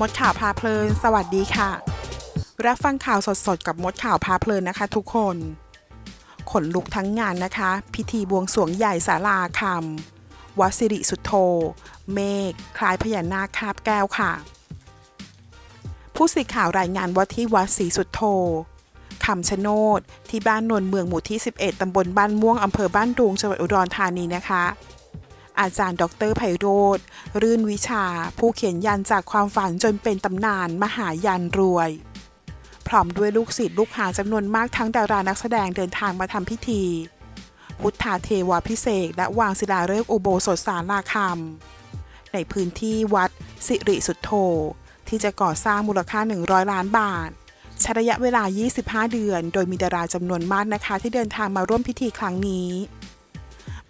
มดข่าวพาเพลิน สวัสดีค่ะ รับฟังข่าวสดๆ กับมดข่าวพาเพลินนะคะ ทุกคน ขนลุกทั้งงานนะคะ พิธีบวงสรวงใหญ่ศาลาคำวัดสิริสุทโธ เมฆคล้ายพญานาคคาบแก้วค่ะ ผู้สื่อข่าวรายงานว่าที่วัดศรีสุทโธคำชะโนดที่บ้านนนเมืองหมู่ที่ 11 ตำบลบ้านม่วงอำเภอบ้านดุงจังหวัดอุดรธานีนะคะ อาจารย์ ดรไพโรธรื่นวิชา ผู้เขียนยันจากความฝันจนเป็นตำนานมหายันรวย พร้อมด้วยลูกศิษย์ลูกหาจำนวนมากทั้งดารานักแสดงเดินทางมาทำพิธี พุทธาเทวาพิเศษและวางศิลาฤกษ์อุโบสถสาราคำในพื้นที่วัดสิริสุทโธที่จะก่อสร้างมูลค่า 100 ล้านบาทใช้ระยะเวลา 25 เดือน โดยมีดาราจำนวนมากนะคะ ที่เดินทางมาร่วมพิธีครั้งนี้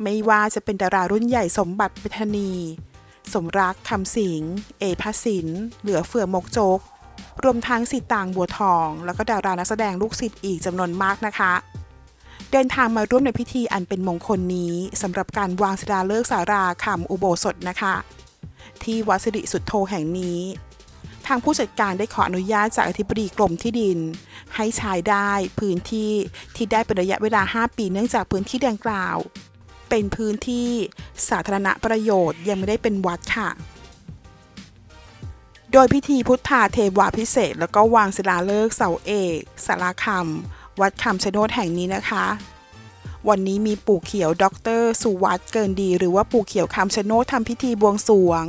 ไม่ว่าจะเป็นดารารุ่นใหญ่สมบัติเปทนี สมรักคำสิง เอพสิน เหลือเฟือมกจก รวมทั้งสิตางบัวทอง แล้วก็ดารานักแสดงลูกศิษย์อีกจำนวนมากนะคะ เดินทางมาร่วมในพิธีอันเป็นมงคลนี้สำหรับการวางศิลาฤกษ์สาราคำอุโบสถนะคะ ที่วัดสิริสุทโธแห่งนี้ทางผู้จัดการได้ขออนุญาตจากอธิบดีกรมที่ดิน ให้ใช้ได้พื้นที่ที่ได้เป็นระยะเวลา 5 ปีเนื่องจากพื้นที่ดังกล่าว เป็นพื้นที่สาธารณประโยชน์ยังไม่ได้เป็นวัดค่ะ โดยพิธีพุทธาเทวาพิเศษ แล้วก็วางศิลาฤกษ์เสาเอกสาราคำวัดคำชะโนดแห่งนี้นะคะ วันนี้มีปู่เขียวด็อกเตอร์สุวัตเกินดี หรือว่าปู่เขียวคำชะโนดทำพิธีบวงสรวง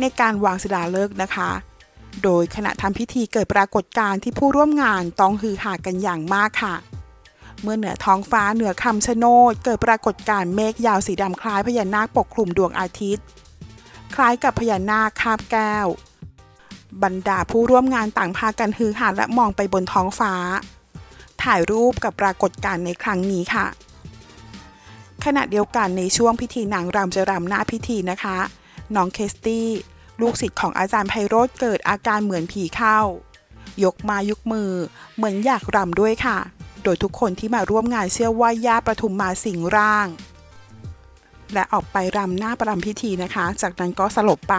ในการวางศิลาฤกษ์นะคะ โดยขณะทำพิธีเกิดปรากฏการณ์ที่ผู้ร่วมงานต้องฮือหากันอย่างมากค่ะ เมื่อเหนือท้องฟ้าเหนือคำชะโนดเกิดปรากฏการณ์เมฆยาวสีดำคล้ายพญานาคปกคลุมดวงอาทิตย์ คล้ายกับพญานาคคาบแก้ว บรรดาผู้ร่วมงานต่างพากันฮือหาและมองไปบนท้องฟ้า ถ่ายรูปกับปรากฏการณ์ในครั้งนี้ค่ะ ขณะเดียวกันในช่วงพิธีนางรำจะรำหน้าพิธีนะคะน้องเคสตี้ลูกศิษย์ของอาจารย์ไพโรธเกิดอาการเหมือนผีเข้ายกมายุกมือ เหมือนอยากรำด้วยค่ะ โดยทุกคนที่มาร่วมงานเชื่อว่าย่าประทุมมาสิงร่าง และออกไปรำหน้าประรำพิธีนะคะ จากนั้นก็สลบไป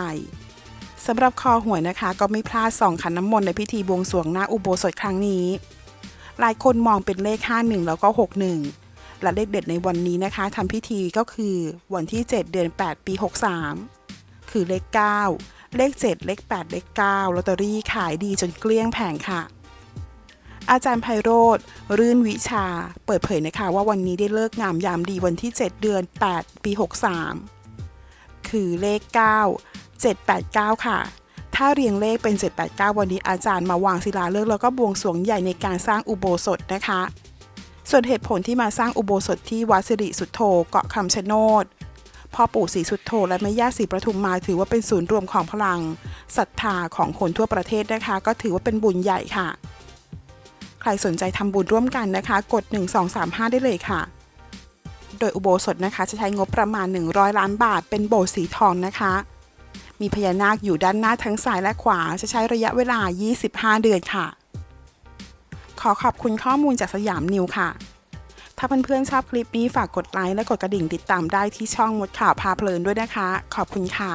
สำหรับคอหวยนะคะ ก็ไม่พลาดส่องขันน้ำมนต์ในพิธีบวงสรวงหน้าอุโบสถครั้งนี้ หลายคนมองเป็นเลข 51 แล้วก็ 61 และเลขเด็ดในวันนี้นะคะทำพิธีก็คือวันที่ 7 เดือน 8 ปี 63 คือเลข 9 เลข 7 เลข 8 เลข 9 ลอตเตอรี่ขายดีจนเกลี้ยงแผงค่ะ อาจารย์ไพโรธรื่นวิชา เปิดเผยนะคะว่าวันนี้ได้เลิกงามยามดีวันที่ 7 เดือน 8 ปี 63 คือเลข 9 789 ค่ะ ถ้าเรียงเลขเป็น 789 วันนี้อาจารย์มาวางศิลาฤกษ์แล้วก็บวงสรวงใหญ่ในการสร้างอุโบสถนะคะ ส่วนเหตุผลที่มาสร้างอุโบสถที่วัดสิริสุทโธเกาะคำชะโนดพ่อปู่ศรีสุทโธและแม่ย่าศรีประทุมมาถือว่าเป็นศูนย์รวมของพลังศรัทธาของคนทั่วประเทศนะคะ ก็ถือว่าเป็นบุญใหญ่ค่ะ ใครสนใจทำบุญร่วมกันนะคะ กด 1235 ได้เลยค่ะ โดยอุโบสถนะคะจะใช้งบประมาณ 100 ล้านบาท เป็นโบสถ์สีทองนะคะ มีพญานาคอยู่ด้านหน้าทั้งซ้ายและขวา จะใช้ระยะเวลา 25 เดือนค่ะ ขอขอบคุณข้อมูลจากสยามนิวค่ะถ้าเพื่อนๆชอบคลิปนี้ฝากกดไลค์และกดกระดิ่งติดตามได้ที่ช่องมดข่าวพาเพลินด้วยนะคะ ขอบคุณค่ะ